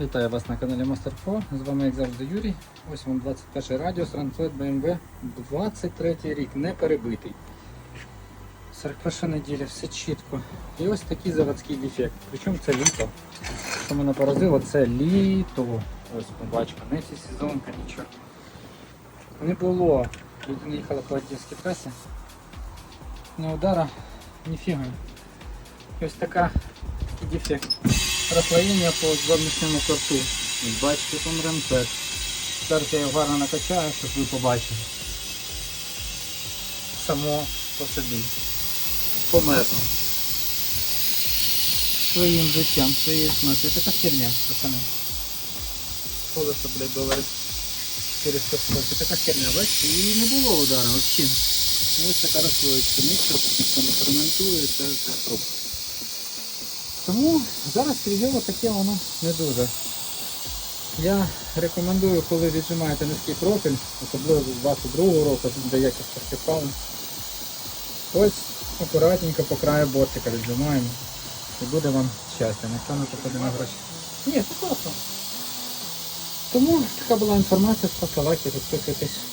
Вітаю вас на каналі Pro. З вами, як завжди, Юрій. Ось вам 21 радіус Ранфлет BMW 23 рік, не перебитий. 41 неділя, все чітко. І ось такий заводський дефект. Причому це літо. Що мене поразило, це літо. Ось бачимо, не ці сезонка, нічого. Не було. Людина їхала по одеській трасі. Ні удара, ні фіга. Ось така, такий дефект. Розслоєння по зовнішньому корту. Бачите, там ремпет. Зараз я його гарно накачаю, щоб ви побачили. Само по собі. Померно. Своїм життям, своєю смертю. Така херня, пацани. Колесо, блядь, доларів 440. Це така херня, бачите? І не було удара взагалі. Ось така розслоєчка. Ніхто не коментує, це топ. Тому зараз крізьово таке воно не дуже. Я рекомендую, коли віджимаєте низький профіль, особливо з 22 року, де якість поступала. Ось акуратненько по краю бортика віджимаємо. І буде вам щастя, ніхто не попаде на гроші. Ні, це класно. Тому така була інформація, ставте лайки, підписуйтесь.